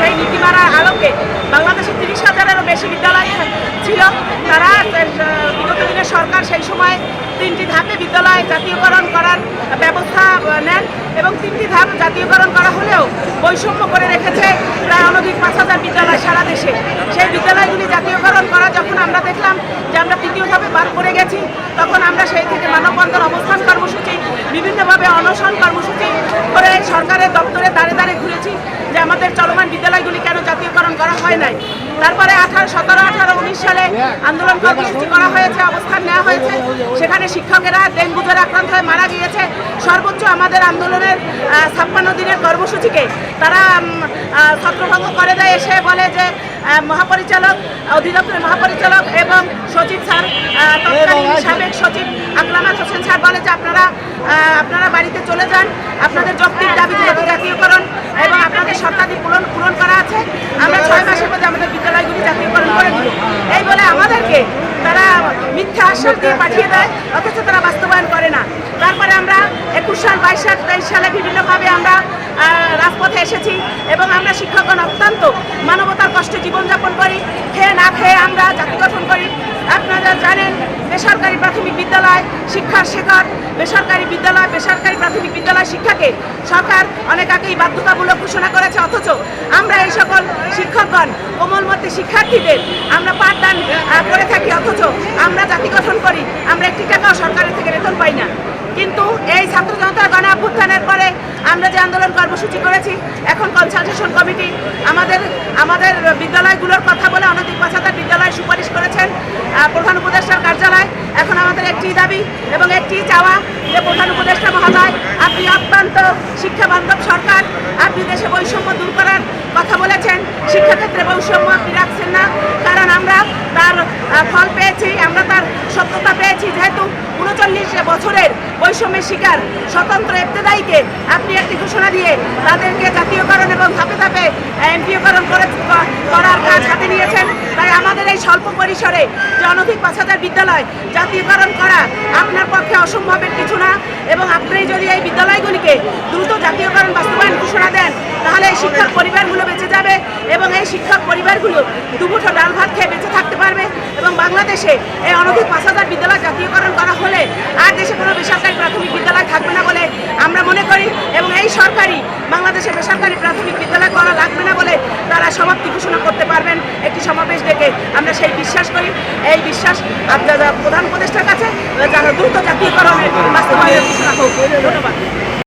সেই নীতিমালার আলোকে বাংলাদেশে তিরিশ হাজারেরও বেশি বিদ্যালয় ছিল। তারা বিগত দিনে সরকার সেই সময় তিনটি ধাপে বিদ্যালয় জাতীয়করণ করার ব্যবস্থা নেন এবং তিনটি ধাপ জাতীয়করণ করা হলেও বৈষম্য করে রেখেছে প্রায় অনধিক পাঁচ হাজার বিদ্যালয় সারা দেশে। সেই বিদ্যালয়গুলি জাতীয়করণ করা যখন আমরা দেখলাম যে আমরা তৃতীয় বাদ পড়ে গেছি, তখন আমরা সেই থেকে মানববন্ধন অবস্থান কর্মসূচি, বিভিন্নভাবে অনশন কর্মসূচি করে সরকারের দপ্তরে দাঁড়ে দাঁড়ে ঘুরেছি যে আমাদের চলমান বিদ্যালয়গুলি কেন জাতীয়করণ করা হয় নাই। তারপরে আঠারো, সতেরো, আঠারো, উনিশ সালে আন্দোলন কর্মসূচি করা হয়েছে, অবস্থান নেওয়া হয়েছে। সেখানে শিক্ষকেরা ডেঙ্গু জ্বরে আক্রান্ত হয়ে মারা গিয়েছে। সর্বোচ্চ আমাদের আন্দোলনের ছাপ্পান্ন দিনের কর্মসূচিকে তারা ছত্রভঙ্গ করে দেয়। এসে বলে যে মহাপরিচালক অধিদপ্তরের মহাপরিচালক এবং সচিব স্যার তৎকালীন সাবেক সচিব আকলামাল হোসেন স্যার বলে যে আপনারা আপনারা বাড়িতে চলে যান। আপনাদের যৌক্তিক দাবিগুলোকে জাতীয়করণ এবং আপনাদের শর্তাদি পূরণ পূরণ করা আছে। আমরা ছয় মাসের মধ্যে আমাদের বিদ্যালয়গুলি জাতীয়করণ করে দিব। এই বলে আমাদেরকে মিথ্যা আশ্বাস দিয়ে পাঠিয়ে দেয়, অথচ তারা বাস্তবায়ন করে না। তারপরে আমরা একুশ সাল, বাইশ সাল, তেইশ সালে বিভিন্নভাবে আমরা রাজপথে এসেছি এবং আমরা শিক্ষকগণ অত্যন্ত মানবতার কষ্টে জীবনযাপন করি খেয়ে না খেয়ে আমরা জাতি গঠন করি আপনারা জানেন বেসরকারি প্রাথমিক বিদ্যালয় শিক্ষার শেখার বেসরকারি বিদ্যালয় বেসরকারি প্রাথমিক বিদ্যালয় শিক্ষাকে সরকার অনেক আগেই বাধ্যতামূলক ঘোষণা করেছে অথচ আমরা এই সকল শিক্ষকগণ কোমলমতি শিক্ষার্থীদের আমরা পাঠদান করে থাকি অথচ আমরা জাতি গঠন করি আমরা একটি টাকাও সরকারের থেকে বেতন পাই না। কিন্তু এই ছাত্র জনতার গণ অভ্যুত্থানের পরে আমরা যে আন্দোলন কর্মসূচি করেছি এখন কনসালটেশন কমিটি আমাদের আমাদের বিদ্যালয়গুলোর কথা বলে অনধিক পাঁচ হাজার বিদ্যালয় সুপারিশ করেছেন আহ, প্রধান উপদেষ্টার কার্যালয়। এখন আমাদের একটি দাবি এবং একটি চাওয়া যে প্রধান উপদেষ্টা মহোদয়, আপনি অত্যন্ত শিক্ষা বান্ধব সরকার, আপনি দেশে বৈষম্য দূর করার কথা বলেছেন, শিক্ষাক্ষেত্রে বৈষম্য আপনি রাখছেন না, কারণ আমরা তার ফল পেয়েছি, আমরা তার সত্যতা পেয়েছি, যেহেতু উনচল্লিশ বছরের বৈষম্যের শিকার স্বতন্ত্র ইবতেদায়ীকে আপনি একটি ঘোষণা দিয়ে তাদেরকে জাতীয়করণ এবং ধাপে ধাপে এমপিওকরণ করে, করার কাজ হাতে নিয়েছেন। আমাদের এই স্বল্প পরিসরে যে অনধিক পাঁচ হাজার বিদ্যালয় জাতীয়করণ করা আপনার পক্ষে অসম্ভবের কিছু না। এবং আপনি যদি এই বিদ্যালয়গুলিকে দ্রুত জাতীয়করণ বাস্তবায়ন ঘোষণা দেন, তাহলে এই শিক্ষক পরিবারগুলো বেঁচে যাবে এবং এই শিক্ষক পরিবারগুলো দুমুঠো ডাল ভাত খেয়ে বেঁচে থাকতে পারবে। এবং বাংলাদেশে এই অনধিক পাঁচ হাজার বিদ্যালয় জাতীয়করণ করা হলে আর দেশে কোনো বেসরকারি প্রাথমিক বিদ্যালয় থাকবে না বলে আমরা মনে করি এবং এই সরকারি বাংলাদেশে বেসরকারি প্রাথমিক বিদ্যালয় করা লাগবে না বলে তারা সমাপ্তি ঘোষণা করতে পারবেন একটি সমাবেশ ডেকে আমরা সেই বিশ্বাস করি। এই বিশ্বাস আপনারা প্রধান উপদেষ্টার কাছে, যারা দ্রুত জাতীয়করণের বাস্তবায়ন ঘোষণা হোক ধন্যবাদ।